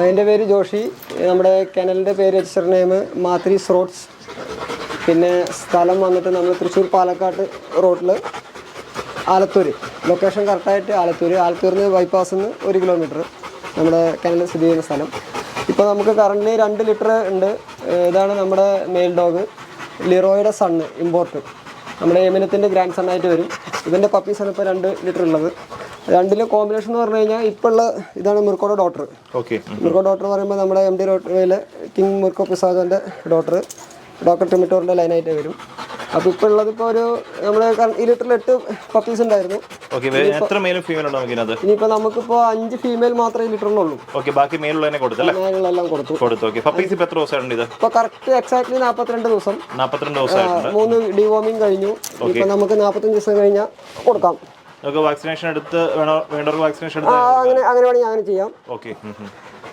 അതിന്റെ പേര് ജോഷി. നമ്മുടെ കെനലിന്റെ പേര് രജിസ്റ്റർ നെയിം മാത്രീസ് റോഡ്സ് പിന്നെ സ്ഥലം വന്നിട്ട് നമ്മൾ തൃശ്ശൂർ പാലക്കാട് റോഡിൽ ആലത്തൂർ ലൊക്കേഷൻ കറക്റ്റായിട്ട് ആലത്തൂർ ആലത്തൂരിൽ നിന്ന് ബൈപ്പാസിൽ നിന്ന് ഒരു കിലോമീറ്റർ നമ്മുടെ കനൽ സ്ഥിതി ചെയ്യുന്ന സ്ഥലം. ഇപ്പോൾ നമുക്ക് കറണ്ട്ലി രണ്ട് ലിറ്റർ ഉണ്ട്. ഇതാണ് നമ്മുടെ മെയിൽ ഡോഗ് ലിറോയുടെ സണ്ണ് ഇമ്പോർട്ട് നമ്മുടെ യമനത്തിന്റെ ഗ്രാൻഡ് സണ്ണായിട്ട് വരും. ഇതിന്റെ പപ്പീസാണ് ഇപ്പോൾ രണ്ട് ലിറ്റർ ഉള്ളത്. രണ്ടിലെ കോമ്പിനേഷൻ എന്ന് പറഞ്ഞു കഴിഞ്ഞാൽ ഇപ്പോൾ ഉള്ള ഇതാണ് മുർക്കോടെ ഡോട്ടർ ഓക്കെ മിർക്കോ ഡോട്ടർ പറയുമ്പോൾ നമ്മുടെ എം ഡി റോട്ടിലെ കിങ് മിർക്കോ പ്രസാദന്റെ ഡോട്ടർ ഡോക്ടർ ടിമിറ്റോറിന്റെ ലൈനായിട്ട് വരും. അപ്പൊ ഇപ്പൊ ഉള്ളത് ഇപ്പോൾ ഒരു നമ്മുടെ ലിറ്ററിൽ എട്ട് പപ്പീസ് ഉണ്ടായിരുന്നു. ഇനിയിപ്പോ എത്ര മെയിലും ഫീമെയിൽ ഉണ്ടോ നമുക്ക് ഇതിനകത്ത് ഇനിയിപ്പോൾ നമുക്കിപ്പോൾ അഞ്ച് ഫീമെയിൽ മാത്രമേ ലിറ്ററിനുള്ളൂ ഓക്കെ ബാക്കി ഞാനുള്ളതെല്ലാം കൊടുത്തു കൊടുത്തു. ഓക്കെ പപ്പീസ് ഇപ്പൊ കറക്റ്റ് എക്സാക്ട്ലി നാൽപ്പത്തിരണ്ട് ദിവസം. മൂന്ന് ഡിവോമിങ് കഴിഞ്ഞു. ഇപ്പൊ നമുക്ക് നാൽപ്പത്തഞ്ച് ദിവസം കഴിഞ്ഞാൽ കൊടുക്കാം. നമുക്ക് വാക്സിനേഷൻ എടുത്ത് വേണോ വേണ്ടവർക്ക് വാക്സിനേഷൻ എടുത്ത് അങ്ങനെ അങ്ങനെ വേണമെങ്കിൽ അങ്ങനെ ചെയ്യാം. ഓക്കെ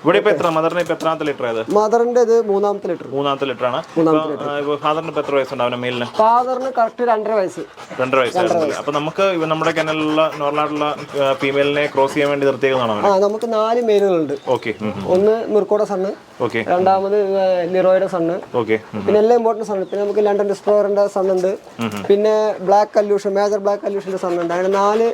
ഇവിടെ ഇപ്പൊ എത്ര മദറിന് ഇപ്പൊ എത്രാമത്തെ ലിറ്റർ ആയത് മദറിന്റെ ഇത് മൂന്നാമത്തെ ലിറ്റർ മൂന്നാമത്തെ ലിറ്റർ ആണ്. ഫാദറിന് ഇപ്പൊ എത്ര വയസ്സുണ്ട് അവന്റെ മെയിലിന് ഫാദറിന് കറക്റ്റ് രണ്ടര വയസ്സ്. രണ്ടര വയസ്സായിരുന്നു അപ്പൊ നമുക്ക് നമ്മുടെ കനലിലുള്ള നോർമലായിട്ടുള്ള ഫീമെയിലിനെ ക്രോസ് ചെയ്യാൻ വേണ്ടി നിർത്തിയേക്കുന്നതാണോ നമുക്ക് നാല് മെയിലുകളുണ്ട് ഓക്കെ ഒന്ന് മിർക്കോയുടെ സണ്ണ് ഓക്കെ രണ്ടാമത് ലിറോയുടെ സണ്ണ്. ഓക്കെ പിന്നെ എല്ലാം ഇമ്പോർട്ടന്റ് സണ്ണ്. പിന്നെ നമുക്ക് ലണ്ടൻ ഡിസ്പ്ലോറിന്റെ സണ്ണുണ്ട് പിന്നെ ബ്ലാക്ക് കല്യൂഷൻ മേജർ ബ്ലാക്ക് കല്യൂഷന്റെ സണ്ണുണ്ട് അങ്ങനെ നാല്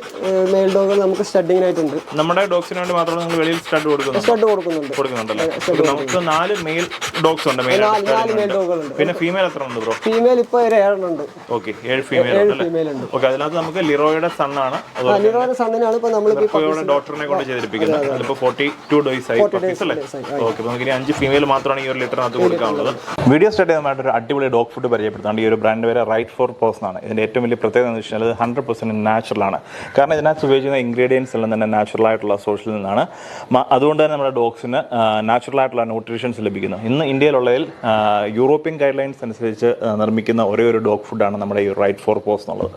മെയിൽ ഡോഗുകൾ നമുക്ക് സ്റ്റഡിങ്ങിനായിട്ടുണ്ട് നമ്മുടെ ഡോഗ്സിന് വേണ്ടി മാത്രമേ വെളിയിൽ സ്റ്റഡ് കൊടുക്കുന്നുണ്ട്? സ്റ്റഡ് കൊടുക്കുന്നുണ്ട്. കൊടുക്കുന്നുണ്ടല്ലേ? നമുക്ക് നാല് മെയിൽ ഡോഗ്സ് ഉണ്ട് മെയിൽ നാല് നാല് മെയിൽ ഡോഗുകളുണ്ട് പിന്നെ ഫീമെയിൽ എത്ര ഉണ്ട് ബ്രോ? ഫീമെയിൽ ഇപ്പോൾ ഒരു ഏഴെണ്ണം ഉണ്ട് ഓക്കെ ഏഴ് ഫീമെയിൽ ഫീമെയിൽ ഉണ്ട് ഓക്കെ അതിനകത്ത് നമുക്ക് ലിറോയുടെ സണ്ണാണ്. ലിറോയുടെ സണ്ണിനാണ് ഇപ്പോൾ നമ്മൾ ലിറോയുടെ ഡോക്ടറിനെ കൊണ്ട് ചെയ്തിരിപ്പിക്കുന്നത്. അതിലിപ്പോ ഫോർട്ടി ടു ഡേയ്സ് ആയി അല്ലേ? ഓക്കെ നമുക്ക് ഇനി അഞ്ച് ഫീമെയിൽ മാത്രമാണ് ഈ ഒരു ലിറ്ററിനകത്ത് കൊടുക്കാനുള്ളത്. വീഡിയോ സ്റ്റാർട്ട് ചെയ്യുന്നതായിട്ട് ഒരു അടിപൊളി ഡോഗ് ഫുഡ് പരിചയപ്പെടുത്താണ്ട് ഈ ഒരു ബ്രാൻഡ് പേര് റൈറ്റ് ഫോർ പേഴ്സൺ ആണ്. ഇതിന്റെ ഏറ്റവും വലിയ പ്രത്യേകത എന്ന് വെച്ചാൽ ഇത് ഹൺഡ്രഡ് പെർസെന്റ് നാച്ചുറൽ ആണ്. കാരണം ഇതിനകത്ത് ഉപയോഗിക്കുന്ന ഇൻഗ്രീഡിയൻസ് എല്ലാം തന്നെ നാച്ചുറൽ ആയിട്ടുള്ള സോഴ്സിൽ നിന്നാണ്. അതുകൊണ്ട് തന്നെ നമ്മുടെ ഡോഗ്സിന് നാച്ചുറൽ ആയിട്ടുള്ള ന്യൂട്രീഷൻസ് ലഭിക്കുന്നു. ഇന്ന് ഇന്ത്യയിലുള്ളതിൽ യൂറോപ്യൻ ഗൈഡ് ലൈൻസ് അനുസരിച്ച് നിർമ്മിക്കുന്ന ഒരേ ഒരു ഡോഗ് ഫുഡാണ് നമ്മുടെ ഈ റൈറ്റ് ഫോർ പോസ് എന്നുള്ളത്.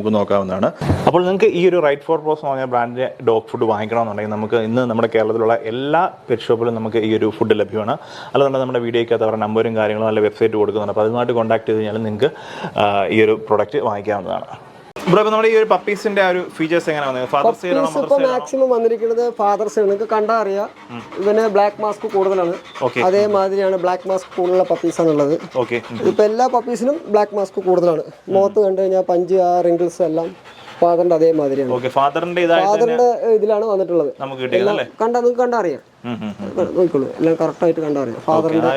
നോക്കാവുന്നതാണ്. അപ്പോൾ നിങ്ങൾക്ക് ഈ ഒരു റൈറ്റ് ഫോർ പ്രോസ് എന്ന് പറഞ്ഞ ബ്രാൻഡിന്റെ ഡോഗ് ഫുഡ് വാങ്ങിക്കണമെന്നുണ്ടെങ്കിൽ നമുക്ക് ഇന്ന് നമ്മുടെ കേരളത്തിലുള്ള എല്ലാ പെറ്റ് ഷോപ്പിലും നമുക്ക് ഈ ഒരു ഫുഡ് ലഭ്യമാണ്. അല്ലാതെ നമ്മുടെ വീഡിയോയ്ക്കകത്ത് അവരുടെ നമ്പറും കാര്യങ്ങളും നല്ല വെബ്സൈറ്റ് കൊടുക്കുന്നുണ്ട്. അപ്പോൾ അതുമായിട്ട് കോൺടാക്ട് ചെയ്ത് കഴിഞ്ഞാൽ നിങ്ങൾക്ക് ഈ ഒരു പ്രൊഡക്റ്റ് വാങ്ങിക്കാവുന്നതാണ്. ബ്രോ നമ്മുടെ ഈ ഒരു പപ്പീസിന്റെ ഒരു ഫീച്ചേഴ്സ് എങ്ങനെ വന്നത് ഫാദർ സൈഡ് ആണോ മദർ ഇപ്പൊ മാക്സിമം വന്നിരിക്കുന്നത് ഫാദർസ് നിങ്ങൾക്ക് കണ്ടാ അറിയാം. ഇവന് ബ്ലാക്ക് മാസ്ക് കൂടുതലാണ്. അതേമാതിരിയാണ് ബ്ലാക്ക് മാസ്ക് കൂടുതലുള്ള പപ്പീസ് ആണുള്ളത്. ഇപ്പൊ എല്ലാ പപ്പീസിനും ബ്ലാക്ക് മാസ്ക് കൂടുതലാണ്. മുഖത്ത് കണ്ടു കഴിഞ്ഞാൽ പഞ്ച് ആ റിങ്കിൾസ് എല്ലാം. ഫാദറിന്റെ അതേമാതിരിയാണ് ഓക്കെ ഫാദറിന്റെ ഇതിലാണ് വന്നിട്ടുള്ളത്. നമുക്ക് കിട്ടിയത് അല്ലേ? കണ്ടാ നിങ്ങൾക്ക് കണ്ടറിയാം. നോക്കിക്കോളൂ എല്ലാം കറക്റ്റ് ആയിട്ട് കണ്ടറിയാം. ഫാദറിന്റെ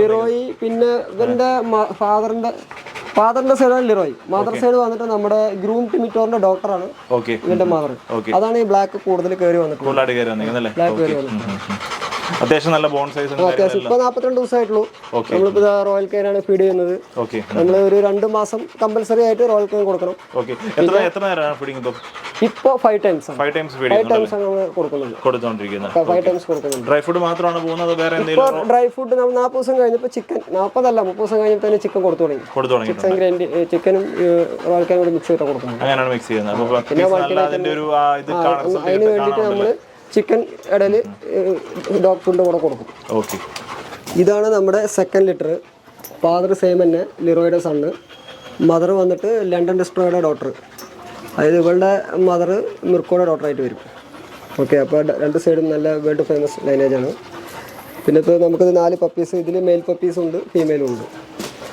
ലിറോയി പിന്നെ ഇവന്റെ ഫാദറിന്റെ ഫാദറിന്റെ സൈഡാണ് ലിറോയി. മദർ സൈഡ് വന്നിട്ട് നമ്മുടെ ഗ്രൂം ടിമിറ്റോറിന്റെ ഡോക്ടറാണ് ഇവന്റെ മദർ. അതാണ് ഈ ബ്ലാക്ക് കൂടുതൽ കയറി വന്നിട്ടുള്ളത്. ബ്ലാക്ക് കയറി വന്നത് അത്യാവശ്യം നല്ല ബോൺ സൈസ് അത്യാവശ്യം ഇപ്പൊ നാപ്പത്തിരണ്ട് ദിവസമായിട്ടുള്ളൂ. നമ്മളിപ്പോ റോയൽ കെയിനാണ് ഫീഡ് ചെയ്യുന്നത്. നമ്മൾ ഒരു രണ്ട് മാസം കമ്പൽസറി ആയിട്ട് റോയൽ കെയിൻ കൊടുക്കണം. എത്ര എത്ര നേരമാണ് ഫീഡിംഗ് ഇപ്പോ? Five times five times five times കൊടുക്കുന്നുണ്ട്. കൊടുത്തോണ്ടിരിക്കുന്നത് ഫൈവ് ടൈംസ് കൊടുക്കുന്നുണ്ട്. ഡ്രൈ ഫുഡ് മാത്രമാണ് പോകുന്നത് വേറെ എന്തെങ്കിലും ഡ്രൈ ഫുഡ് നാൽപ്പത് ദിവസം കഴിഞ്ഞപ്പോൾ ചിക്കൻ നാൽപ്പതല്ല മുപ്പത് ദിവസം കഴിഞ്ഞപ്പോൾ തന്നെ ചിക്കൻ കൊടുത്തു തുടങ്ങി. കൊടുത്തു തുടങ്ങി. ചിക്കൻ ഗ്രൈൻഡ് ചിക്കനും റോയൽ കെയിൻ കൂടി മിക്സ് ചെയ്ത് കൊടുക്കുന്നത്. അങ്ങനെയാണ് മിക്സ് ചെയ്യുന്നത്. പിന്നെ അതിന് വേണ്ടിയിട്ട് നമ്മൾ ചിക്കൻ ഇടയിൽ ഡോഗ് ഫുഡ് കൂടെ കൊടുക്കും. ഓക്കെ. ഇതാണ് നമ്മുടെ സെക്കൻഡ് ലിറ്റർ ഫാദർ സെയിം തന്നെ ലിറോയുടെ സണ്ണ് മദർ വന്നിട്ട് ലണ്ടൻ ഡിസ്ട്രോയുടെ ഡോക്ടർ അതായത് ഇവളുടെ മദർ മിർക്കോയുടെ ഡോക്ടറായിട്ട് വരും. ഓക്കെ അപ്പോൾ രണ്ട് സൈഡും നല്ല വേൾഡ് ഫേമസ് ലൈനേജാണ് പിന്നെ ഇപ്പോൾ നമുക്കിത് നാല് പപ്പീസ് ഇതിൽ മെയിൽ പപ്പീസും ഉണ്ട് ഫീമെയിലും ഉണ്ട്.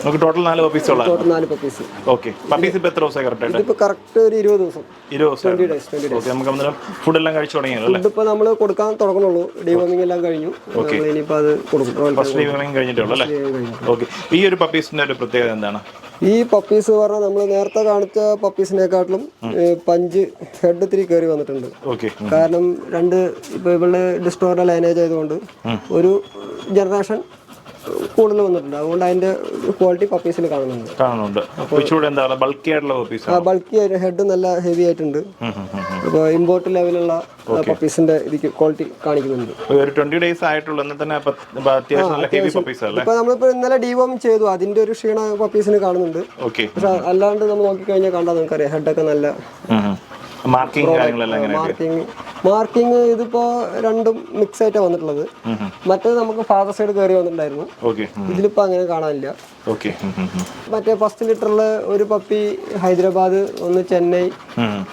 നമുക്ക് ടോട്ടൽ നാല് പപ്പീസുള്ള ടോട്ടൽ നാല് പപ്പീസ് ഓക്കെ പപ്പീസ് ഇപ്പൊ എത്ര ദിവസമായി കറക്റ്റ് ഇതിപ്പോൾ കറക്റ്റ് ഒരു ഇരുപത് ദിവസം. ഇരുപത് ദിവസം ട്വന്റി ഡേയ്സ് ട്വന്റി ഓക്കെ നമുക്ക് അന്നേരം ഫുഡെല്ലാം കഴിച്ചു തുടങ്ങിയല്ലോ അല്ലേ? ഇതിപ്പോൾ നമ്മൾ കൊടുക്കാൻ തുടങ്ങുന്നുള്ളൂ. ഡിവോമിംഗ് എല്ലാം കഴിഞ്ഞു. ഓക്കെ ഇനിയിപ്പോൾ അത് കൊടുക്കും. ഫസ്റ്റ് ഈവനിങ് കഴിഞ്ഞിട്ടുള്ളൂ അല്ലേ. ഓക്കെ ഈ ഒരു പപ്പീസിന്റെ ഒരു പ്രത്യേകത എന്താണ്? ഈ പപ്പീസ് പറഞ്ഞാൽ നമ്മൾ നേരത്തെ കാണിച്ച പപ്പീസിനെക്കാട്ടിലും പഞ്ച് ഹെഡ് ഇത്തിരി കയറി വന്നിട്ടുണ്ട്. കാരണം രണ്ട് ഇപ്പൊ ഇവളുടെ ഡിസ്റ്റോറിന്റെ ലൈനേജ് ആയതുകൊണ്ട് ഒരു ജനറേഷൻ കൂടുതൽ വന്നിട്ടുണ്ട്. അതുകൊണ്ട് അതിന്റെ ക്വാളിറ്റി പപ്പീസിൽ കാണുന്നുണ്ട്. കാണുന്നുണ്ട്. ഇച്ചിരി എന്താ ബൾക്കി ആയിട്ടുള്ള പപ്പീസ് ബൾക്കി ആയിട്ട് ഹെഡ് നല്ല ഹെവി ആയിട്ടുണ്ട്. അപ്പൊ ഇമ്പോർട്ട് ലെവലുള്ള പപ്പീസിന്റെ ഇതിക്ക് ക്വാളിറ്റി കാണിക്കുന്നുണ്ട്. ഒരു ട്വന്റി ഡേയ്സ് ആയിട്ടുള്ള. തന്നെ അത്യാവശ്യം നല്ല ഹെവി പപ്പീസ് അല്ലേ ഇപ്പോൾ നമ്മളിപ്പോൾ ഇന്നലെ ഡിവോം ചെയ്തു. അതിന്റെ ഒരു ക്ഷീണ പപ്പീസിന് കാണുന്നുണ്ട്. ഓക്കെ പക്ഷെ അല്ലാണ്ട് നമ്മൾ നോക്കിക്കഴിഞ്ഞാൽ കണ്ടാൽ നമുക്കറിയാം ഹെഡൊക്കെ നല്ല മാർക്കിംഗ് കാര്യങ്ങളെല്ലാം മാർക്കിംഗ് മാർക്കിംഗ് ഇതിപ്പോ രണ്ടും മിക്സ് ആയിട്ടാണ് വന്നിട്ടുള്ളത്. മറ്റേത് നമുക്ക് ഫാദർ സൈഡ് കയറി വന്നിട്ടുണ്ടായിരുന്നു. ഇതിലിപ്പോ അങ്ങനെ കാണാനില്ല. മറ്റേ ഫസ്റ്റ് ലിറ്ററിൽ ഒരു പപ്പി ഹൈദരാബാദ് ഒന്ന് ചെന്നൈ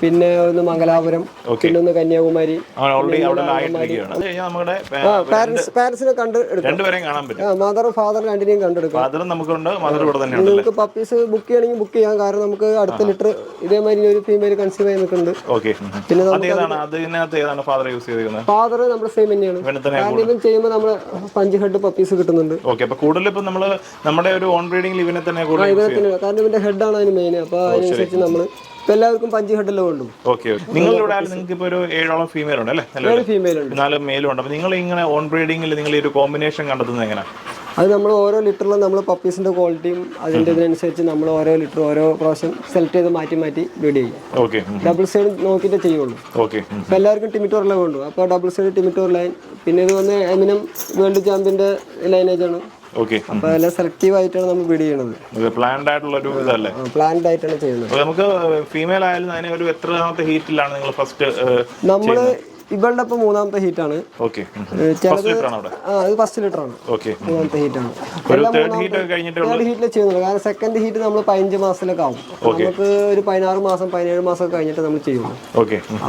പിന്നെ ഒന്ന് മംഗലാപുരം പിന്നെ ഒന്ന് കന്യാകുമാരി പാരന്റ്സിനെ കണ്ട് മദറും ഫാദർ രണ്ടിനെയും കണ്ടെടുക്കാം മദർ നിങ്ങൾക്ക് പപ്പീസ് ബുക്ക് ചെയ്യണമെങ്കിൽ ബുക്ക് ചെയ്യാം. കാരണം നമുക്ക് അടുത്ത ലിറ്റർ ഇതേമാതിരി ഒരു ഫീമെയിൽ കൺസ്യൂം ചെയ്ത് നിൽക്കുന്നുണ്ട്. പിന്നെ ഫാദർ നമ്മുടെ സെയിം തന്നെയാണ്. കാരണം ചെയ്യുമ്പോൾ നമ്മൾ പഞ്ച് ഹെഡ് പപ്പീസ് കിട്ടുന്നുണ്ട്. കൂടുതൽ ഇപ്പൊ നമ്മൾ നമ്മുടെ ഒരു ഓൺ ബ്രീഡിംഗിൽ ഇവനെ തന്നെ ഇവനെ തന്നെ. കാരണം ഇവന്റെ ഹെഡാണ് അതിന് മെയിൻ അപ്പോൾ അതിനനുസരിച്ച് നമ്മൾ എല്ലാവർക്കും പഞ്ച് ഹെഡല്ലേ വേണ്ടു ഓക്കെ നിങ്ങളിവിടെ നിങ്ങൾക്ക് ഇപ്പൊ ഒരു ഏഴോളം ഫീമെയിൽ ഉണ്ട് അല്ലേ? ഏഴ് ഫീമെയിൽ ഉണ്ട്. നാല് മെയിലും ഉണ്ട്. അപ്പോൾ നിങ്ങൾ ഇങ്ങനെ ഓൺ ബ്രീഡിംഗിൽ നിങ്ങൾ ഈ ഒരു കോമ്പിനേഷൻ കണ്ടെത്തുന്നത് എങ്ങനെ? അത് നമ്മൾ ഓരോ ലിറ്ററിലും നമ്മൾ പപ്പീസിന്റെ ക്വാളിറ്റിയും അതിന്റെ ഇതിനനുസരിച്ച് നമ്മൾ ഓരോ ലിറ്റർ ഓരോ പ്രാവശ്യം സെലക്ട് ചെയ്ത് മാറ്റി മാറ്റി ബ്രീഡ് ചെയ്യും. ഓക്കെ ഡബിൾ സൈഡ് നോക്കിയിട്ട് ചെയ്യുള്ളൂ. ഓക്കെ ഇപ്പം എല്ലാവർക്കും ലൈൻ ഉണ്ട് അപ്പോൾ ഡബിൾ സൈഡ് ടിമിറ്റോർ ലൈൻ പിന്നെ ഇത് വന്ന് എമിനം വേൾഡ് ചാമ്പ്യന്റെ ലൈനേജ് ആണ്. അപ്പോൾ എല്ലാം സെലക്റ്റീവ് ആയിട്ടാണ് നമ്മൾ ബ്രീഡ് ചെയ്യണത്. പ്ലാൻഡ് ആയിട്ടുള്ള ഒരു ഇതല്ലേ? പ്ലാൻഡ് ആയിട്ടാണ് ചെയ്യുന്നത്. നമുക്ക് ഫീമെയിൽ ആയാലും അതിനെ ഒരു എത്രാമത്തെ ഹീറ്റിലാണ് നിങ്ങൾ ഫസ്റ്റ് നമ്മൾ ഇവളുടെ ഇപ്പൊ മൂന്നാമത്തെ ലിറ്റർ ആണ്. അത് ഫസ്റ്റ് ലിറ്റർ ആണ്. മൂന്നാമത്തെ ഹീറ്റ് ആണ്. തേർഡ് ഹീറ്റിൽ ചെയ്യുന്നുള്ളൂ. കാരണം സെക്കൻഡ് ഹീറ്റ് നമ്മൾ പതിനഞ്ച് മാസത്തിലൊക്കെ ആവും. നമുക്ക് ഒരു പതിനാറ് മാസം പതിനേഴ് മാസം കഴിഞ്ഞിട്ട് നമ്മൾ ചെയ്യുള്ളൂ.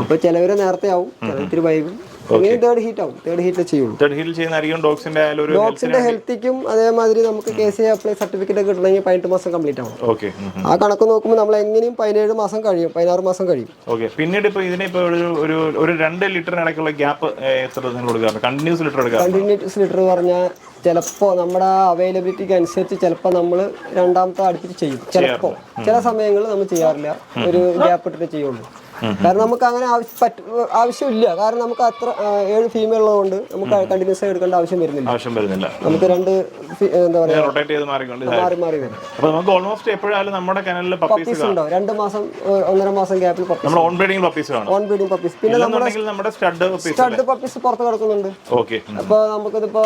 അപ്പൊ ചിലവര് നേരത്തെ ആവും. ചിലർ ഇത്തിരി വൈകും. അങ്ങനെ തേർഡ് ഹീറ്റ് ആവും. തേർഡ് ഹീറ്റിൽ ചെയ്യുള്ളൂ. തേർഡ് ഹീറ്റിൽ ചെയ്യുന്നതായിരിക്കും ഡോഗ്സിന്റെ ആയാലും ഒരു ഡോഗ്സിന്റെ ഹെൽത്തിക്കും അതേമാതിരി നമുക്ക് കെ സി അപ്ലൈ സർട്ടിഫിക്കറ്റ് ഒക്കെ കിട്ടണമെങ്കിൽ പതിനെട്ട് മാസം കംപ്ലീറ്റ് ആവും ഓക്കെ ആ കണക്ക് നോക്കുമ്പോൾ നമ്മൾ എങ്ങനെയും പതിനേഴ് മാസം കഴിയും. പതിനാറ് മാസം കഴിയും. ഓക്കെ പിന്നീട് ഇപ്പൊ ഇതിനെ ഇപ്പൊ ഒരു ഒരു ഒരു രണ്ട് ലിറ്ററിനിടയ്ക്കുള്ള ഗ്യാപ്പ് എത്ര കൊടുക്കാറുണ്ട് കണ്ടിന്യൂസ് ലിറ്റർ എടുക്കാറുണ്ട്? കണ്ടിന്യൂസ് ലിറ്റർ പറഞ്ഞാൽ ചിലപ്പോൾ നമ്മുടെ അവൈലബിലിറ്റിക്ക് അനുസരിച്ച് ചിലപ്പോൾ നമ്മൾ രണ്ടാമത്തെ അടുപ്പിച്ച് ചെയ്യും. ചിലപ്പോൾ ചില സമയങ്ങളിൽ നമ്മൾ ചെയ്യാറില്ല. ഒരു ഗ്യാപ്പ് ഇട്ടിട്ട് ചെയ്യുള്ളൂ. കാരണം നമുക്ക് അങ്ങനെ ആവശ്യമില്ല. കാരണം നമുക്ക് അത്ര ഏഴ് ഫീമെയിൽ ഉള്ളതുകൊണ്ട് നമുക്ക് കണ്ടിന്യൂസ് ആയി എടുക്കേണ്ട ആവശ്യം വരുന്നില്ല. ആവശ്യം വരുന്നില്ല. നമുക്ക് രണ്ട് എന്താ പറയുക റൊട്ടേറ്റ് ചെയ്ത് മാറിക്കൊണ്ട് മാറി മാറി വരും. അപ്പോൾ നമുക്ക് ഓൾമോസ്റ്റ് എപ്പോഴായാലും നമ്മുടെ കനലിൽ പപ്പീസ് ഉണ്ടോ? രണ്ട് മാസം ഒന്നര മാസം ഗ്യാപ്പിൽ നമ്മൾ ഓൺ ബ്രീഡിംഗ് പപ്പീസ് കാണും. ഓൺ ബ്രീഡിംഗ് പപ്പീസ് പിന്നെ നമ്മുടെ സ്റ്റഡ് പപ്പീസ് സ്റ്റഡ് പപ്പീസ് പുറത്ത് കിടക്കുന്നുണ്ട്. ഓക്കെ അപ്പോൾ നമുക്കിതിപ്പോ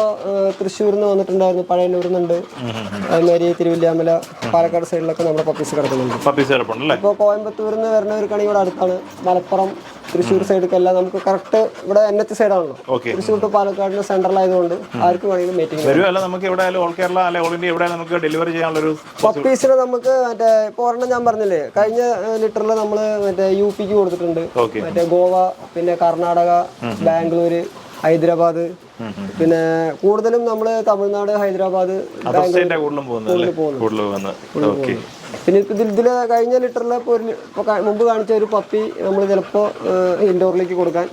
തൃശ്ശൂരിൽ നിന്ന് വന്നിട്ടുണ്ടായിരുന്നു. പഴയന്നൂരിൽ നിന്നുണ്ട് അതുമാതിരി തിരുവല്ലാമല പാലക്കാട് സൈഡിലൊക്കെ നമ്മുടെ പപ്പീസ് കിടക്കുന്നുണ്ട്. പപ്പീസ് കിടപ്പുണ്ട് അല്ലേ? ഇപ്പോൾ കോയമ്പത്തൂരിൽ നിന്ന് വരുന്ന വരുന്നവർക്കാണെങ്കിൽ ഇവിടെ അടുത്താണ്. മലപ്പുറം തൃശ്ശൂർ സൈഡിലേക്കെല്ലാം നമുക്ക് കറക്റ്റ് ഇവിടെ എൻ എച്ച് സൈഡാണല്ലോ തൃശ്ശൂർ ടു പാലക്കാടിന് സെൻട്രലായതുകൊണ്ട് ആർക്ക് വേണമെങ്കിലും മീറ്റിംഗ് വരുമല്ല നമുക്ക് എവിടെ ഓൾ കേരള അല്ലെ ഓൾ ഇന്ത്യ എവിടെ നമുക്ക് ഡെലിവറി പപ്പീസിന് നമുക്ക് മറ്റേ ഇപ്പോൾ ഒരെണ്ണം ഞാൻ പറഞ്ഞില്ലേ കഴിഞ്ഞ ലിറ്ററിൽ നമ്മൾ മറ്റേ യു പിക്ക് കൊടുത്തിട്ടുണ്ട്. മറ്റേ ഗോവ പിന്നെ കർണാടക ബാംഗ്ലൂര് ഹൈദരാബാദ്. പിന്നെ കൂടുതലും നമ്മൾ തമിഴ്നാട് ഹൈദരാബാദ് പിന്നെ ഇതിൽ കഴിഞ്ഞ ലിറ്ററിലെ മുമ്പ് കാണിച്ച ഒരു പപ്പി നമ്മൾ ചിലപ്പോൾ ഇൻഡോറിലേക്ക് കൊടുക്കാൻ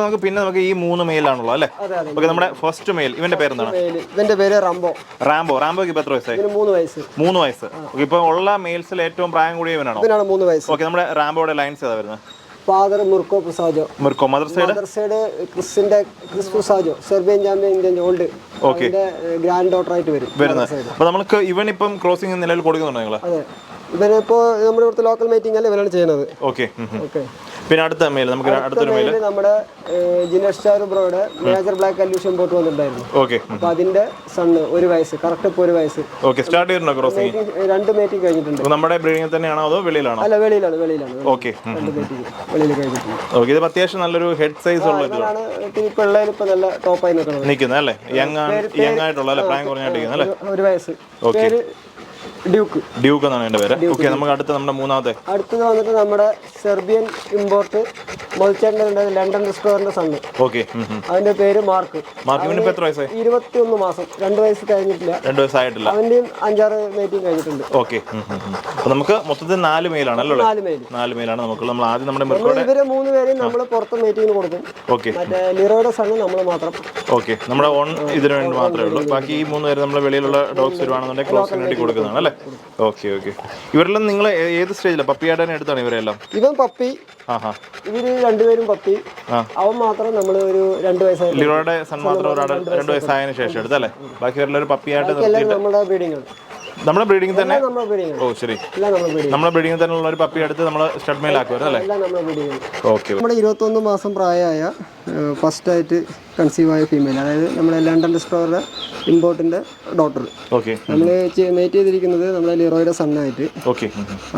നമുക്ക് പിന്നെ നമുക്ക് ഈ മൂന്ന് മെയിലാണുള്ളത് അല്ലേ? ഓക്കെ നമ്മുടെ ഫസ്റ്റ് മെയിൽ. ഇവന്റെ പേരെന്താണ്? എന്താണ് ഇവന്റെ പേര് റാംബോ. റാംബോ. റാംബോക്ക് ഇപ്പൊ എത്ര വയസ്സായി? മൂന്ന് വയസ്സ്. മൂന്ന് വയസ്സ്. ഇപ്പൊ ഉള്ള മെയിൽസിൽ ഏറ്റവും പ്രായം കൂടിയ ഇവനാണ് മൂന്ന് വയസ്സ്. ഓക്കെ നമ്മുടെ റാംബോയുടെ ലൈൻസ് ഏതാ വരുന്നത്? ഫാദർ മുർക്കോ പ്രസാജോ മുർക്കോ മദർസയുടെ സൈഡ് മദർ സൈഡ് ക്രിസിന്റെ ക്രിസ് പ്രസാജോ സെർബിയൻ ചാമ്പ്യൻ ഇന്ത്യൻ ഓൾഡ് അതിന്റെ ഗ്രാൻഡ് ഡോട്ടർ ആയിട്ട് വരും. വരുന്നത്. അപ്പൊ നമുക്ക് ഇവൻ ഇപ്പം ക്രോസിംഗ് നിലയിൽ കൊടുക്കുന്നുണ്ടോ നിങ്ങൾ? അതെ. ഇവനിപ്പോ നമ്മുടെ ഇവിടുത്തെ ലോക്കൽ മീറ്റിംഗ് അല്ലേ ഇവനാണ് ചെയ്യുന്നത്. ഓക്കെ ഓക്കെ പിന്നെ അടുത്ത മെയിൽ നമുക്ക് അടുത്തൊരു മെയിൽ നമ്മുടെ ജിനേഷ് ചാരു ബ്രോയുടെ മേജർ ബ്ലാക്ക് അല്യൂഷൻ ബോട്ട് വന്നിട്ടുണ്ടായിരുന്നു. ഓക്കെ അപ്പൊ അതിന്റെ സണ്ണ് ഒരു വയസ്സ് കറക്റ്റ് ഇപ്പൊ ഒരു വയസ്സ്. ഓക്കെ സ്റ്റാർട്ട് ചെയ്തിട്ടുണ്ടോ ക്രോസിംഗ് രണ്ട് മേറ്റി കഴിഞ്ഞിട്ടുണ്ട്. നമ്മുടെ ബ്രീഡിംഗ് തന്നെയാണോ അതോ വെളിയിലാണോ? അല്ല വെളിയിലാണ് വെളിയിലാണ് ഓക്കെ രണ്ട് വെളിയിൽ കഴിഞ്ഞിട്ടുണ്ട്. ഓക്കെ ഇത് അത്യാവശ്യം നല്ലൊരു ഹെഡ് സൈസ് ഉള്ള പിള്ളേർ ഇപ്പൊ നല്ല ടോപ്പായി നിൽക്കുന്നത്. നിൽക്കുന്നത് അല്ലേ? യങ് യങ് ആയിട്ടുള്ള അല്ലേ? പ്രായം കുറഞ്ഞായിട്ടിരിക്കുന്നത് അല്ലേ? ഒരു- വയസ്സ്. പേര് ഡ്യൂക്ക്. ഡ്യൂക്ക് എന്നാണ് എന്റെ പേര്. ഓക്കെ നമുക്ക് അടുത്ത നമ്മുടെ മൂന്നാമത്തെ. അടുത്തത് വന്നിട്ട് നമ്മുടെ സെർബിയൻ ഇമ്പോർട്ട് മതിച്ചേട്ടന്റെ ഉണ്ട് ലണ്ടൻ റെസ്റ്റോറന്റ് സണ്ണ് ഓക്കെ അവന്റെ പേര് മാർക്ക്. മാർക്കിന് ഇപ്പൊ എത്ര വയസ്സായി? ഇരുപത്തിയൊന്ന് മാസം. രണ്ട് വയസ്സ് കഴിഞ്ഞിട്ടില്ല. രണ്ട് വയസ്സായിട്ടില്ല. അവന്റെയും അഞ്ചാറ് മീറ്റിംഗ് കഴിഞ്ഞിട്ടുണ്ട്. ഓക്കെ അപ്പോൾ നമുക്ക് മൊത്തത്തിൽ നാല് മെയിലാണ് അല്ലേ നാല് മെയിൽ. നാല് മെയിലാണ് നമുക്ക്. നമ്മൾ ആദ്യം നമ്മുടെ മിൽക്കോടെ ഇവരെ മൂന്ന് പേരെയും നമ്മൾ പുറത്ത് മീറ്റിങ്ങിന് കൊടുക്കും. ഓക്കെ. മറ്റേ ലിറോയുടെ സണ്ണ് നമ്മൾ മാത്രം. ഓക്കെ നമ്മുടെ ഓൺ ഇതിനു വേണ്ടി മാത്രമേ ഉള്ളൂ. ബാക്കി ഈ മൂന്ന് പേര് നമ്മൾ വെളിയിലുള്ള ഡോഗ്സ് വരുവാണെന്നുണ്ടെങ്കിൽ ക്ലോസിന് വേണ്ടി കൊടുക്കുന്നതാണ് അല്ലേ? Okay okay. ഇവരെല്ലാം നിങ്ങൾ ഏത് സ്റ്റേജിലാണ് ആടാൻ എടുത്താണ് ഇവരെല്ലാം. ഇവൻ പപ്പി. ഇവർ രണ്ടുപേരും പപ്പി. അവൻ മാത്രം നമ്മൾ ഒരു രണ്ട് വയസ്സായി ലിറോയുടെ സൺ മാത്രം ഒരാൾ രണ്ട് വയസ്സായതിനു ശേഷം എടുത്തല്ലേ? ബാക്കി ഒരു പപ്പിയായിട്ട് നമ്മുടെ ബ്രീഡിംഗ് നമ്മുടെ ബ്രീഡിംഗ് തന്നെ? ഓ ശരി. എല്ലാം നമ്മുടെ ബ്രീഡിംഗ് തന്നെ ഉള്ള ഒരു പപ്പി എടുത്ത് നമ്മൾ സ്റ്റഡ് അല്ലേ? നമ്മുടെ ബ്രീഡിംഗ് ആണ് ഓക്കെ. നമ്മുടെ ഇരുപത്തൊന്ന് മാസം പ്രായമായ ഫസ്റ്റ് ആയിട്ട് കൺസീവ് ആയ ഫീമെയിൽ അതായത് നമ്മുടെ ലണ്ടൻ ഡിസ്ട്രോറുടെ ഇമ്പോർട്ടിന്റെ ഡോട്ടർ നമ്മൾ മേറ്റ് ചെയ്തിരിക്കുന്നത് നമ്മുടെ ലിറോയുടെ സണ്ണായിട്ട് അപ്പൊ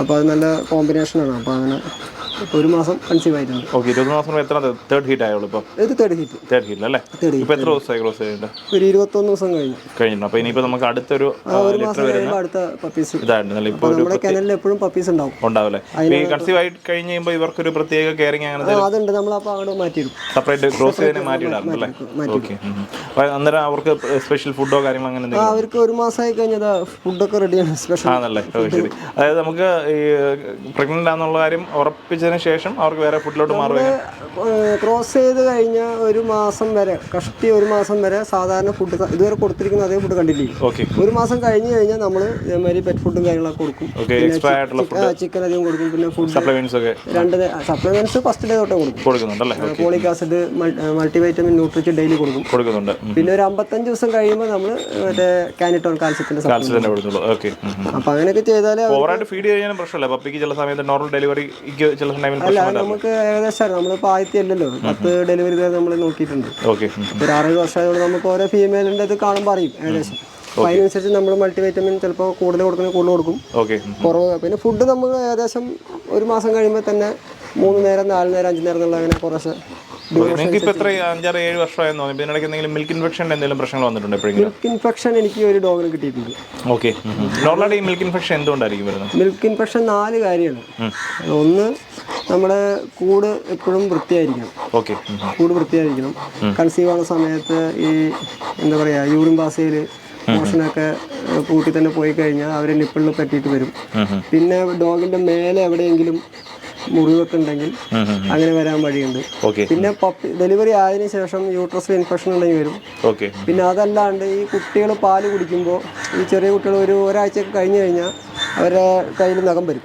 അപ്പോൾ അത് നല്ല കോമ്പിനേഷനാണ് അപ്പോൾ അങ്ങനെ ഇപ്പോൾ ഒരു മാസം കൺസീവ് ആയിട്ടുണ്ട്. ഓക്കെ ഇരുപത് മാസം എത്ര തേർഡ് ഹീറ്റ് ആയുള്ളൂ ഇപ്പോൾ ഇത് തേർഡ് ഹീറ്റ് തേർഡ് ഹീറ്റ് അല്ലേ? തേർഡ് ഇപ്പോൾ എത്ര ദിവസമായി ചെയ്തിട്ട്? ഒരു ഇരുപത്തൊന്ന് ദിവസം കഴിഞ്ഞു. കഴിഞ്ഞിട്ടുണ്ട് അപ്പോൾ ഇനിയിപ്പോൾ നമുക്ക് അടുത്തൊരു ഒരു മാസം കഴിയുമ്പോൾ അടുത്ത പപ്പീസ് ഇതായിരുന്നു ഇപ്പോൾ നമ്മുടെ കനലിൽ എപ്പോഴും പപ്പീസ് ഉണ്ടാവും. ഉണ്ടാവില്ലേ? ഈ കൺസീവ് ആയി കഴിഞ്ഞ് കഴിയുമ്പോൾ ഇവർക്കൊരു പ്രത്യേക കെയറിങ് അങ്ങനെ അതുണ്ട്. നമ്മൾ അപ്പോൾ അങ്ങോട്ട് മാറ്റിയിടും. സെപ്പറേറ്റ് ക്രോസ് മാറ്റി മാറ്റിയിടാറുണ്ടല്ലേ ഓക്കെ അപ്പോൾ അന്നേരം അവർക്ക് സ്പെഷ്യൽ ഫുഡോ കാര്യങ്ങളോ അങ്ങനെ അവർക്ക് ഒരു മാസമായി കഴിഞ്ഞാൽ ഫുഡൊക്കെ റെഡിയാണ് സ്പെഷ്യൽ ആണല്ലേ? ശരി. അതായത് നമുക്ക് ഈ പ്രഗ്നന്റ് ആണെന്നുള്ള കാര്യം ഉറപ്പിച്ചതിന് ശേഷം അവർക്ക് വേറെ ഫുഡിലോട്ട് മാറുക ക്രോസ് ചെയ്ത് കഴിഞ്ഞ ഒരു മാസം വരെ കഷ്ടി ഒരു മാസം വരെ സാധാരണ ഫുഡ് ഇതുവരെ കൊടുത്തിരിക്കുന്ന അതേ ഫുഡ് കണ്ടില്ലേ? ഓക്കെ ഒരു മാസം കഴിഞ്ഞ് കഴിഞ്ഞാൽ നമ്മൾ ഇതേമാതിരി പെറ്റ് ഫുഡും കാര്യങ്ങളൊക്കെ കൊടുക്കും. ചിക്കൻ അധികം കൊടുക്കും. പിന്നെ ഫുഡ് സപ്ലിമെന്റ്സ് ഒക്കെ. രണ്ട് സപ്ലിമെന്റ്സ് ഫസ്റ്റ് ഡേ തൊട്ടേ കൊടുക്കും. കൊടുക്കുന്നുണ്ടല്ലേ പോളിക് ആസിഡ് മൾട്ടിവൈറ്റമിൻ ന്യൂട്രിച്ച് ഡെയിലി കൊടുക്കും. കൊടുക്കുന്നുണ്ട്. പിന്നെ ഒരു അമ്പത്തഞ്ച് ദിവസം കഴിയുമ്പോൾ നമ്മൾ മറ്റേ കാനിറ്റോൺ കാൽസ്യത്തിന്റെ സപ്ലിമെന്റ് കാൽസ്യം തന്നെ കൊടുക്കുന്നുള്ളൂ ഓക്കെ അപ്പം അങ്ങനെയൊക്കെ ചെയ്താൽ ഓവറായിട്ട് ഫീഡ് ചെയ്യാനും പ്രശ്നമില്ല. പപ്പിക്ക് ചില സമയത്ത് നോർമൽ ഡെലിവറി ചില അല്ല നമുക്ക് ഏകദേശം നമ്മളിപ്പോൾ ആദ്യത്തെ അല്ലല്ലോ. പത്ത് ഡെലിവറി നമ്മൾ നോക്കിയിട്ടുണ്ട്. ഒരു ആറേഴ് വർഷമായതുകൊണ്ട് നമുക്ക് ഓരോ ഫീമെയിലിന്റെ ഇത് കാണുമ്പോൾ അറിയും ഏകദേശം. അപ്പോൾ അതിനനുസരിച്ച് നമ്മൾ മൾട്ടിവൈറ്റമിൻ ചിലപ്പോൾ കൂടുതൽ കൊടുക്കുന്ന കൂടുതൽ കൊടുക്കും. കുറവ്. പിന്നെ ഫുഡ് നമുക്ക് ഏകദേശം ഒരു മാസം കഴിയുമ്പോൾ തന്നെ മൂന്ന് നേരം നാല് നേരം അഞ്ച് നേരം എന്നുള്ള അങ്ങനെ കുറച്ച് നിങ്ങൾക്ക് ഇപ്പൊ എത്ര അഞ്ചാറ് ഏഴ് വർഷമായെന്ന് തോന്നുന്നു. ഇതിനിടയ്ക്ക് എന്തെങ്കിലും മിൽക്ക് ഇൻഫെക്ഷൻ എന്തെങ്കിലും പ്രശ്നങ്ങൾ വന്നിട്ടുണ്ട് എപ്പോഴെങ്കിലും മിൽക്ക് ഇൻഫെക്ഷൻ എനിക്ക് ഒരു ഡോഗിന് കിട്ടിയിട്ടുണ്ട്. ഓക്കെ നോർമലായിട്ട് ഈ മിൽക്ക് ഇൻഫെക്ഷൻ എന്തുകൊണ്ടായിരിക്കും വരുന്നത്? മിൽക്ക് ഇൻഫെക്ഷൻ നാല് കാര്യമാണ് ഒന്ന് നമ്മുടെ കൂട് എപ്പോഴും വൃത്തിയായിരിക്കണം. ഓക്കെ കൂട് വൃത്തിയായിരിക്കണം. കൺസീവ് ആവുന്ന സമയത്ത് ഈ എന്താ പറയുക യൂറിൻ പാസയിൽ മോഷനൊക്കെ കൂട്ടി തന്നെ പോയി കഴിഞ്ഞാൽ അവർ നിപ്പിളിൽ പറ്റിയിട്ട് വരും. പിന്നെ ഡോഗിന്റെ മേലെ എവിടെയെങ്കിലും മുറിവൊക്കെ ഉണ്ടെങ്കിൽ അങ്ങനെ വരാൻ വഴിയുണ്ട്. പിന്നെ ഡെലിവറി ആയതിനു ശേഷം യൂട്രസ് ഇൻഫെക്ഷൻ ഉണ്ടെങ്കിൽ വരും. പിന്നെ അതല്ലാണ്ട് ഈ കുട്ടികൾ പാൽ കുടിക്കുമ്പോൾ ഈ ചെറിയ കുട്ടികൾ ഒരു ഒരാഴ്ച കഴിഞ്ഞു കഴിഞ്ഞാൽ അവരെ കയ്യിൽ നഖം വരും.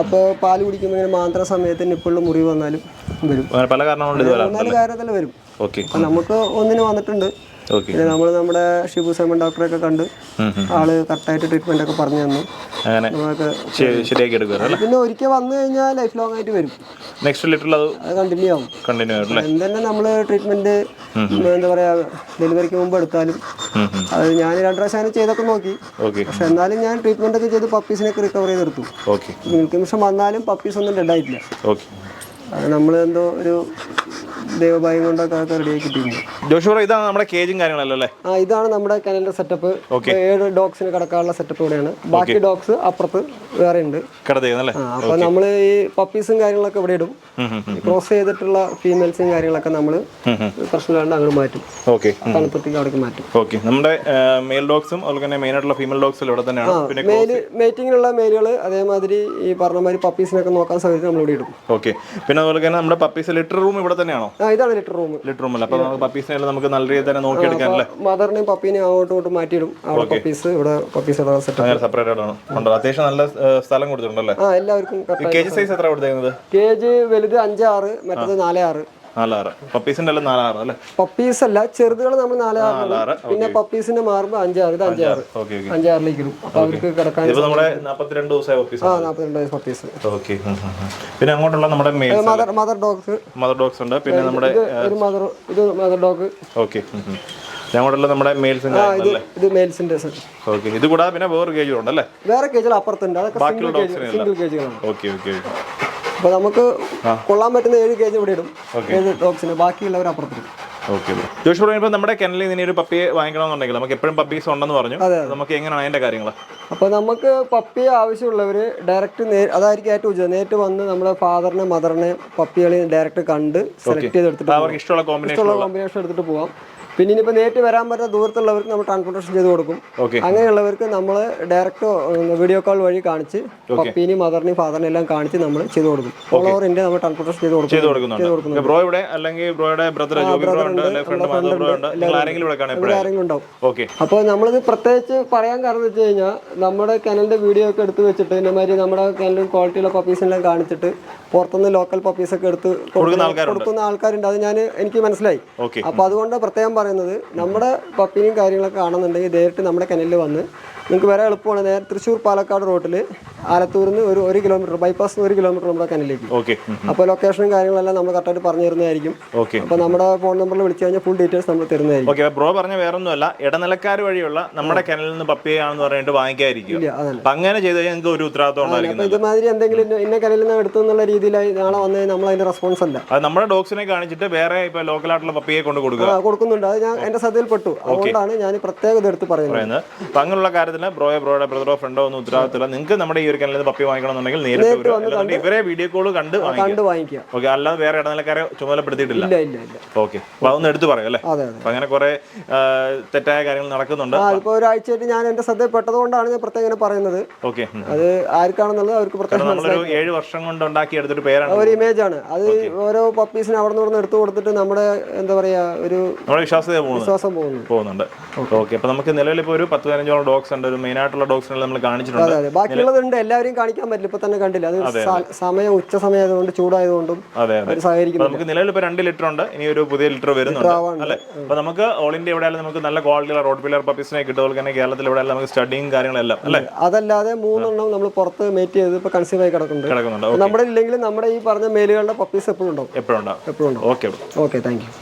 അപ്പോൾ പാൽ കുടിക്കുമ്പോൾ ഇങ്ങനെ മാന്ത്ര സമയത്ത് നിപ്പിളിൽ മുറിവ് വന്നാലും വരും. പല കാരണങ്ങളുണ്ട് കാര്യത്തിൽ വരും. നമുക്ക് ഒന്നിന് വന്നിട്ടുണ്ട്. പിന്നെ നമ്മൾ നമ്മുടെ ഷിബു സൈമൺ ഡോക്ടറെ ഒക്കെ കണ്ട് ആൾ കറക്റ്റായിട്ട് ട്രീറ്റ്മെന്റ് ഒക്കെ പറഞ്ഞു തന്നു. ശരിയാക്കി പിന്നെ ഒരിക്കൽ വന്നു കഴിഞ്ഞാൽ ലൈഫ് ലോങ് ആയിട്ട് വരും. നെക്സ്റ്റ് ലിറ്ററിൽ അത് കണ്ടിന്യൂ ആവും. കണ്ടിന്യൂ എന്തെന്നെ നമ്മൾ ട്രീറ്റ്മെന്റ് എന്താ പറയാ ഡെലിവറിക്ക് മുമ്പ് എടുത്താലും അത് ഞാൻ രണ്ട് പ്രാവശ്യം അങ്ങനെ ചെയ്തൊക്കെ നോക്കി. പക്ഷെ എന്നാലും ഞാൻ ട്രീറ്റ്മെന്റ് ഒക്കെ ചെയ്ത് പപ്പീസിനൊക്കെ റിക്കവർ ചെയ്ത് എടുത്തു. മിൽക്ക് നിമിഷം വന്നാലും പപ്പീസ് ഒന്നും ഡെഡ് ആയിട്ടില്ല. അത് നമ്മൾ എന്തോ ഒരു ദൈവഭാഗ്യം കൊണ്ടൊക്കെ അതൊക്കെ റെഡി ആയി കിട്ടിയിട്ടുണ്ട് ജോഷുറ ഇതാണ് നമ്മുടെ കേജും കാര്യങ്ങളല്ലോ അല്ലേ? ആ ഇതാണ് നമ്മുടെ കനലിന്റെ സെറ്റപ്പ് ഏഴ് ഡോഗ്സിന് കിടക്കാനുള്ള സെറ്റപ്പ് ഇവിടെയാണ്. ബാക്കി ഡോഗ്സ് അപ്പുറത്ത് വേറെ ഉണ്ട് അപ്പൊ നമ്മൾ ഈ പപ്പീസും കാര്യങ്ങളൊക്കെ ഇവിടെ ഇടും. ക്രോസ് ചെയ്തിട്ടുള്ള ഫീമെയിൽസും കാര്യങ്ങളൊക്കെ നമ്മൾ പ്രശ്നമില്ലാണ്ട് അങ്ങോട്ട് മാറ്റും. തണുപ്പത്തേക്ക് അവിടേക്ക് മാറ്റും. നമ്മുടെ മെയിൽ ഡോഗ്സും അതുപോലെ തന്നെ മെയിൻ ആയിട്ടുള്ള ഫീമെയിൽ ഡോഗ്സും ഇവിടെ തന്നെയാണ്. മെയിൽ മേറ്റിങ്ങിനുള്ള മെയിലുകൾ അതേമാതിരി ഈ പറഞ്ഞ മാതിരി പപ്പീസിനൊക്കെ നോക്കാൻ സാധിക്കും നമ്മൾ ഇവിടെ ഇടും. ഓക്കെ പിന്നെ അതുപോലെ തന്നെ നമ്മുടെ പപ്പീസ് ലിറ്റർ റൂം ഇവിടെ തന്നെയാണോ? ഇതാണ് ലിറ്റർ റൂം ലിറ്റർ റൂം അല്ല? അപ്പൊ പപ്പീസിനെ നമുക്ക് നല്ല രീതിയിൽ തന്നെ നോക്കിയെടുക്കാൻ അല്ലേ മദറിനെയും പപ്പീനെയും അങ്ങോട്ടും ഇങ്ങോട്ടും മാറ്റിയിടും. അവിടെ പപ്പീസ് ഇവിടെ പപ്പീസ് സെറ്റ് അങ്ങനെ സെപ്പറേറ്റ് ഉണ്ടോ അത്യാവശ്യം നല്ല സ്ഥലം കൊടുത്തിട്ടുണ്ടല്ലേ? ആ എല്ലാവർക്കും കറക്റ്റ് കേജ് സൈസ് എത്ര കൊടുത്തേക്കുന്നത്? കേജ് വലുത് അഞ്ചാറ് മറ്റത് നാല് ആറ് നാലാറ്. പപ്പീസിന്റെ എല്ലാം നാലാറ് അല്ലേ? പപ്പീസ് അല്ല ചെറുതുകൾ നമ്മൾ നാല് ആറ് നാലാറ് പിന്നെ പപ്പീസിന്റെ മാറുമ്പോൾ അഞ്ചാറ് ഇത് അഞ്ചാറ്. അഞ്ചാറിലേക്ക് ഇടും അപ്പൊ അവർക്ക് കിടക്കാൻ നമ്മുടെ നാപ്പത്തിരണ്ട് ദിവസമായ പപ്പീസ് ആ നാൽപ്പത്തിരണ്ട് വയസ്സ് പപ്പീസ്. ഓക്കെ പിന്നെ അങ്ങോട്ടുള്ള നമ്മുടെ mother mother dogs mother dogs ഉണ്ട്. പിന്നെ നമ്മുടെ ഒരു മദർ ഇത് മദർ ഡോഗ് ഓക്കെ അങ്ങോട്ടുള്ള നമ്മുടെ മെയിൽസും ഇത് മെയിൽസിന്റെ ഓക്കെ ഇത് കൂടാതെ പിന്നെ വേറെ കേജും ഉണ്ടല്ലേ വേറെ കേജുകൾ അപ്പുറത്തുണ്ട്. അതൊക്കെ സിംഗിൾ കേജുകളാണ് ഓക്കെ ഓക്കെ അപ്പൊ നമുക്ക് കൊള്ളാൻ പറ്റുന്ന ഏഴ് കേജ് ഇവിടെ ഇടും. ഏഴ് ഡോഗ്സിന് ബാക്കിയുള്ളവർ അപ്പുറത്തിടും. ഓക്കെ ജോഷ് ബ്രോ നമ്മുടെ കെനലിൽ നിന്ന് ഒരു പപ്പിയെ വാങ്ങിക്കണമെന്നുണ്ടെങ്കിൽ നമുക്ക് എപ്പോഴും പപ്പീസ് ഉണ്ടെന്ന് പറഞ്ഞു. നമുക്ക് എങ്ങനെയാണ് അതിന്റെ കാര്യങ്ങൾ? അപ്പോൾ നമുക്ക് പപ്പിയെ ആവശ്യമുള്ളവർ ഡയറക്റ്റ് നേ അതായിരിക്കും ഏറ്റവും ഉചിതം. നേരിട്ട് വന്ന് നമ്മുടെ ഫാദറിനെ മദറിനെ പപ്പികളെ ഡയറക്റ്റ് കണ്ട് സെലക്ട് ചെയ്തെടുത്തിട്ട് അവർക്ക് ഇഷ്ടമുള്ള കോമ്പിനേഷൻ ഇഷ്ടമുള്ള കോമ്പിനേഷൻ എടുത്തിട്ട് പോവാം. പിന്നെ ഇനിയിപ്പോൾ നേരിട്ട് വരാൻ പറ്റുന്ന ദൂരത്തുള്ളവർക്ക് നമ്മൾ ട്രാൻസ്പോർട്ടേഷൻ ചെയ്ത് കൊടുക്കും. അങ്ങനെയുള്ളവർക്ക് നമ്മൾ ഡയറക്റ്റ് വീഡിയോ കോൾ വഴി കാണിച്ച് പപ്പീനെയും മദറിനെയും ഫാദറിനെയും എല്ലാം കാണിച്ച് നമ്മൾ ചെയ്ത് കൊടുക്കും. ഓൾ ഓവർ ഇന്ത്യ നമ്മൾ ട്രാൻസ്പോർട്ടേഷൻ ചെയ്ത് കൊടുക്കും. ബ്രോ ഇവിടെ അല്ലെങ്കിൽ ബ്രോയുടെ ബ്രദർ ആരെങ്കിലും ഉണ്ടാവും. അപ്പോൾ നമ്മളിത് പ്രത്യേകിച്ച് പറയാൻ കാരണം വെച്ച് കഴിഞ്ഞാൽ നമ്മുടെ കനലിന്റെ വീഡിയോ ഒക്കെ എടുത്ത് വെച്ചിട്ട് ഇതേമാതിരി നമ്മുടെ കനലിൽ ക്വാളിറ്റിയുള്ള പപ്പീസിനെല്ലാം കാണിച്ചിട്ട് പുറത്തുനിന്ന് ലോക്കൽ പപ്പീസൊക്കെ എടുത്ത് കൊടുക്കുന്ന ആൾക്കാരുണ്ട്. അത് ഞാൻ എനിക്ക് മനസ്സിലായി. അപ്പോൾ അതുകൊണ്ട് പ്രത്യേകം പറയുന്നത് നമ്മുടെ പപ്പിനെയും കാര്യങ്ങളൊക്കെ കാണുന്നുണ്ടെങ്കിൽ നേരിട്ട് നമ്മുടെ കനലിൽ വന്ന് നിങ്ങൾക്ക് വരാൻ എളുപ്പമാണ്. നേരെ തൃശ്ശൂർ പാലക്കാട് റോട്ടിൽ ആലത്തൂരിൽ നിന്ന് ഒരു ഒരു കിലോമീറ്റർ ബൈപ്പാസ് ഒരു കിലോമീറ്റർ നമ്മുടെ കനലിലേക്ക്. ഓക്കെ. അപ്പോൾ ലൊക്കേഷനും കാര്യങ്ങളെല്ലാം നമ്മൾ കറക്റ്റായിട്ട് പറഞ്ഞു തരുന്നതായിരിക്കും. ഓക്കെ. അപ്പോൾ നമ്മുടെ ഫോൺ നമ്പറിൽ വിളിച്ചു കഴിഞ്ഞാൽ ഫുൾ ഡീറ്റെയിൽസ് നമ്മൾ തരുന്നതായിരിക്കും. ഓക്കെ ബ്രോ പറഞ്ഞ വേറൊന്നുമല്ല. ഇടനിലക്കാർ വഴിയുള്ള നമ്മുടെ കനലിൽ നിന്ന് പപ്പിയാണെന്ന് പറഞ്ഞിട്ട് വാങ്ങിക്കായിരിക്കും ഇല്ല അതല്ല. അപ്പൊ അങ്ങനെ ചെയ്ത് കഴിഞ്ഞാൽ നിങ്ങൾക്ക് ഒരു ഉത്തരവാദിത്വം അപ്പോൾ ഇതുമാതിരി എന്തെങ്കിലും ഇന്ന- കനലിൽ നിന്ന് എടുത്തു എന്നുള്ള രീതിയിലായി നാളെ വന്നു നമ്മൾ അതിന്റെ റെസ്പോൺസ് അല്ല. അത് നമ്മുടെ ഡോഗ്സിനെ കാണിച്ചിട്ട് വേറെ ഇപ്പൊ ലോക്കലായിട്ടുള്ള പപ്പിയെ കൊണ്ട് കൊടുക്കുക. കൊടുക്കുന്നുണ്ട്. അത് ഞാൻ എന്റെ ശ്രദ്ധയിൽപ്പെട്ടു. അതുകൊണ്ടാണ് ഞാൻ പ്രത്യേകത എടുത്ത് പറയുന്നത്. പറയുന്നത്. അങ്ങനെയുള്ള കാര്യത്തിൽ ബ്രോയോ ബ്രോയുടെ ബ്രദറോ ഫ്രണ്ടോ ഒന്നും ഉത്തരവാദിത്തമില്ല. നിങ്ങൾക്ക് നമ്മുടെ ഈ ഒരു കനലിൽ പപ്പി വാങ്ങിക്കണമെന്നുണ്ടെങ്കിൽ നേരിട്ട് വരും ഇവരെ വീഡിയോ കോൾ കണ്ട് വാങ്ങിക്കാം. കണ്ട് വാങ്ങിക്കുക ഓക്കെ അല്ലാതെ വേറെ ഇടനിലക്കാരെ ചുമതലപ്പെടുത്തിയിട്ടില്ല. ഓക്കെ അപ്പൊ അതൊന്ന് എടുത്തു പറയാം അല്ലേ? അപ്പൊ അങ്ങനെ കുറെ തെറ്റായ കാര്യങ്ങൾ നടക്കുന്നുണ്ട്. ഇപ്പൊ ഒരാഴ്ചയായിട്ട് ഞാൻ എന്റെ ശ്രദ്ധയിൽപ്പെട്ടത് പെട്ടതുകൊണ്ടാണ് ഞാൻ പ്രത്യേകം പറയുന്നത്. ഓക്കെ അത് ആർക്കാണെന്നുള്ളത് അവർക്ക് പ്രത്യേകം ഏഴ് വർഷം കൊണ്ട് ഉണ്ടാക്കി എടുത്തൊരു പേരാണ്. ഒരു ഇമേജ് ആണ്. അത് ഓരോ പപ്പീസിനെ അവിടെ നിന്ന് എടുത്തു കൊടുത്തിട്ട് നമ്മുടെ എന്താ പറയാ ഒരു വിശ്വാസം പോകുന്നു പോകുന്നുണ്ട്. ഓക്കെ. അപ്പൊ നമുക്ക് നിലവിൽ ഒരു പത്ത് പതിനഞ്ചോളം ഡോഗ്സ് ഉണ്ട്. ഒരു മെയിൻ ആയിട്ടുള്ള ഡോഗ്സിനെ നമ്മൾ കാണിച്ചിട്ടുണ്ട്. ബാക്കിയുള്ളതുണ്ട് എല്ലാവരും കാണിക്കാൻ പറ്റില്ല. ഇപ്പൊ തന്നെ കണ്ടില്ല. അത് സമയം ഉച്ച സമയമായതുകൊണ്ട് ചൂടായതുകൊണ്ടും സഹകരിക്കുന്നു നമുക്ക് നിലവിൽ ഇപ്പൊ രണ്ട് ലിറ്റർ ഉണ്ട്. ഇനി ഒരു പുതിയ ലിറ്റർ വരുന്നുണ്ട്. അല്ലെ? അപ്പൊ നമുക്ക് ഓൾ ഇന്ത്യ എവിടെയാലും നമുക്ക് നല്ല ക്വാളിറ്റിയുള്ള റോഡ് പില്ലർ പപ്പീസിനെ കിട്ടും. അതുപോലെ തന്നെ കേരളത്തിൽ എവിടെയാലും നമുക്ക് സ്റ്റഡിയും കാര്യങ്ങളെല്ലാം അല്ലെ? അതല്ലാതെ മൂന്നെണ്ണം നമ്മൾ പുറത്ത് മേറ്റ് ചെയ്ത് ഇപ്പൊ കൺസീവ് ആയി കിടക്കുന്നുണ്ട്. കിടക്കുന്നുണ്ട്. നമ്മുടെ ഇല്ലെങ്കിലും നമ്മുടെ ഈ പറഞ്ഞ മെയിലുകളുടെ പപ്പീസ് എപ്പോഴും ഉണ്ടാവും. എപ്പോഴും ഉണ്ടാവും. എപ്പോഴും ഉണ്ടാവും. Okay okay thank you